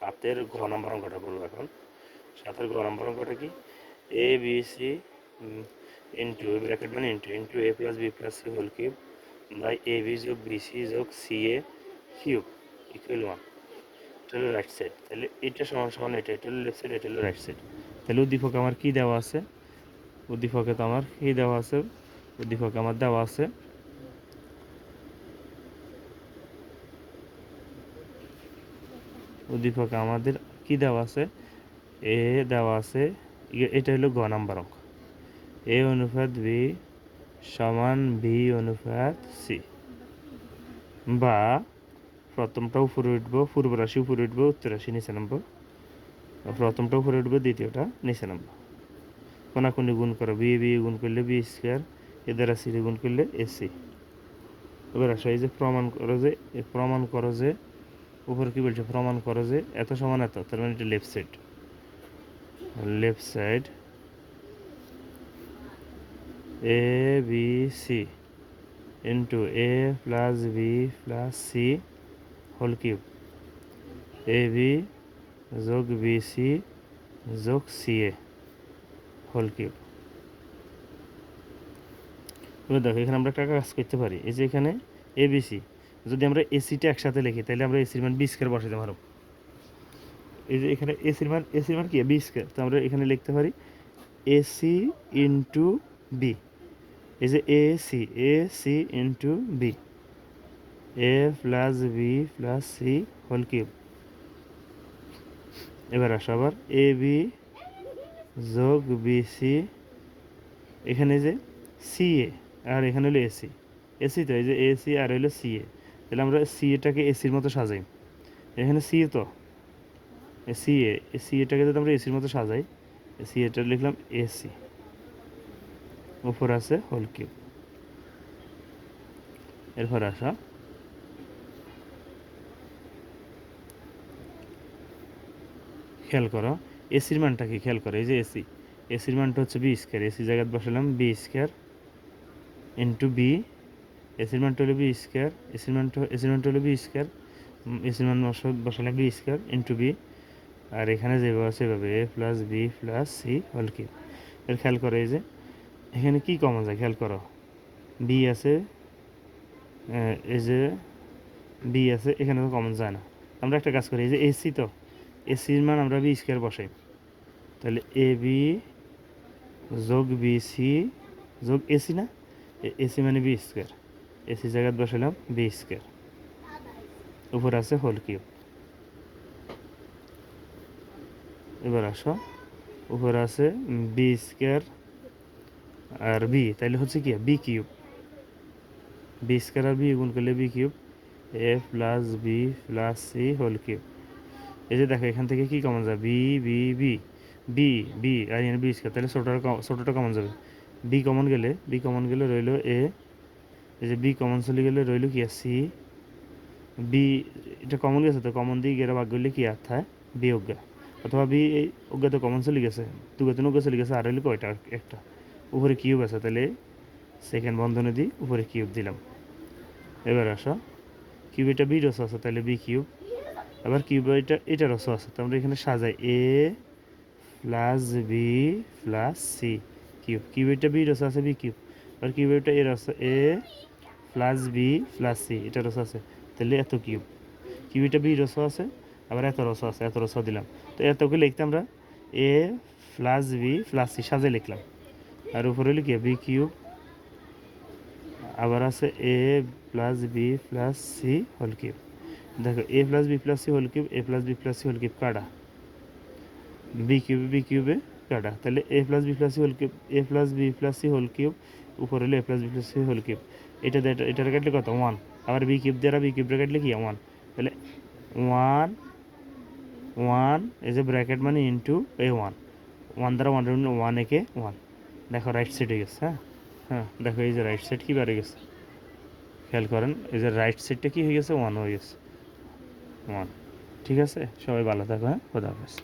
সাতের ঘ নম্বর অঙ্কটা বলব এখন। সাতের ঘ নম্বর অঙ্কটা কি? A B C into bracket মানে into into A plus B plus C whole cube by A B যোগ বি সি যোগ C A cube equal one এটা হলো রাইট সাইড তাহলে এটা সমান সমান এটা এটা হলো লেফট সাইড এটা হলো রাইট সাইড তাহলে উদ্দীপক আমার কী দেওয়া আছে? উদ্দীপকে তো আমার কী দেওয়া আছে? উদ্দীপক আমার দেওয়া আছে উদ্দীপকে, আমাদের কি দেওয়া আছে? এ দেওয়া আছে, ইয়ে- এটা হলো গ নাম্বার অঙ্ক। এ অনুপাত বি সমান বি অনুপাত সি। বা প্রথমটা উপরে উঠব, পূর্ব রাশি উপরে উঠবো, উত্তর রাশি নিচে নামবো। প্রথমটা উপরে উঠবো, দ্বিতীয়টা নিচে নামবো। কোনাকুনি গুণ করো, বি বি গুণ করলে বি স্কোয়ার এদের রাশি গুণ করলে এসি এবার আসো, এই যে প্রমাণ করো যে, এ প্রমাণ করো যে উপরে কি বলছে? প্রমাণ করো যে এত সমান এত, তার মানে এটা left side left side A B C into A plus B plus C whole cube A B যোগ বি সি যোগ সি এ হোল কিউব এবার দেখো, এখানে আমরা একটা কাজ করতে পারি। এই যে এখানে এবিসি যদি আমরা এসিটা একসাথে লিখি, তাহলে আমরা এসির মান বি স্কোয়ার বসাতে পারব। এই যে এখানে এসির মান এসির মান কি? বি স্কোয়ার তো আমরা এখানে লিখতে পারি এসি ইন্টু বি এই যে A C A C into B A plus B plus C whole cube এবার আসো আবার। এ বি যোগ বি সি এখানে যে সি এ আর এখানে হলো এসি এসি তো, এই যে এসি আর হলো সি এ তাহলে আমরা সি এটাকে এসির মতো সাজাই। এখানে সি তো? সি এ সি এটাকে যদি আমরা এসির মতো সাজাই সি এটা লিখলাম এসি উপর আছে হোল কিউব এরপর আসা। খেয়াল করো এসির মানটাকে খেয়াল করো, এই যে এসি এসির মানটা হচ্ছে বি স্কোয়ার এসি জায়গায় বসালাম বি স্কোয়ার ইন্টু বি এসির হলো বি স্কোয়ার এসির মানটা এসির বি স্কোয়ার এসির মান বসা- বসালাম বি স্কোয়ার ইন্টু বি আর এখানে যেভাবে আছে সেভাবে A plus B plus C whole cube এর খেয়াল করো এই যে, এখানে কি কমন যায়? খেয়াল করো। বি আছে এই যে বি আছে, এখানে তো কমন যায় না। আমরা একটা কাজ করি, এই যে এসি তো এসির মান আমরা বি স্কোয়ার বসাই। তাহলে এ বি যোগ বি সি যোগ এসি না? এসি মানে বি স্কোয়ার। এসি জায়গায় বসালাম বি স্কোয়ার উপর আছে হোল কিউব এবার আসো। উপর আছে বি স্কোয়ার আর বি তাহলে হচ্ছে কি, বি কিউব। বি স্কোয়ার আর বি গুণ করলে B cube, A plus B plus C whole cube. এই যে দেখো, এখান থেকে কি কমন যাবে B B B. B B, আর বি স্কোয়ার তাহলে ছোটোটা ছোটোটা কমন যাবে। বি কমন গেলে, বি কমন গেলে রইল এ এই যে বি কমন চলে গেলে রইল কি সি বি এটা কমন গেছে তো? কমন দিয়ে গেলে ভাগ করলে কি আর থায় বি অজ্ঞা। অথবা বি এই অজ্ঞা তো কমন চলে গেছে। দুগাতে অজ্ঞা চলে গেছে। আর হইলে কয়টা একটা। উপরে কিউব আছে তাহলে সেকেন্ড বন্ধনে দিই উপরে কিউব দিলাম। এবার আসা। কিউব এটা বি রস আছে তাহলে বি কিউব আবার কিউব এটা এটা রস আছে। তো আমরা এখানে সাজাই A plus B plus C cube cube এটা বি রস আছে বি কিউব আর কিউব এটা এ রস A plus B plus C এটা রস আছে। তাহলে এত কিউব কিউব এটা বি রস আছে, আবার এত রস আছে, এত রস দিলাম। তো এতকে লিখতে আমরা A plus B plus C সাজে লিখলাম। আর উপরে লিখি বি কিউব আবার আছে A plus B plus C whole cube দেখো A plus B plus C whole cube A plus B plus C whole cube কাটা। বি কিউবে বি কিউবে কাটা। তাহলে A plus B plus C whole cube A plus B plus C whole cube উপরে A plus B plus C whole cube এটা এটার কাটলে কত? ওয়ান আবার বি কিউব দ্বারা বি কিউবটা কাটলে কি? ওয়ান তাহলে one one as A bracket মানে ইন্টু এ ওয়ান ওয়ান দ্বারা ওয়ান ওয়ান একে ওয়ান দেখো রাইট সাইড হয়ে গেছে হ্যাঁ? হ্যাঁ দেখো এই যে রাইট সাইড কি বেড়ে গেছে? খেয়াল করেন, এই যে রাইট সাইডটা কি হয়ে গেছে? ওয়ান হয়ে গেছে। ওয়ান ঠিক আছে? সবাই ভালো থাকো হ্যাঁ? খোদা হাফেজ।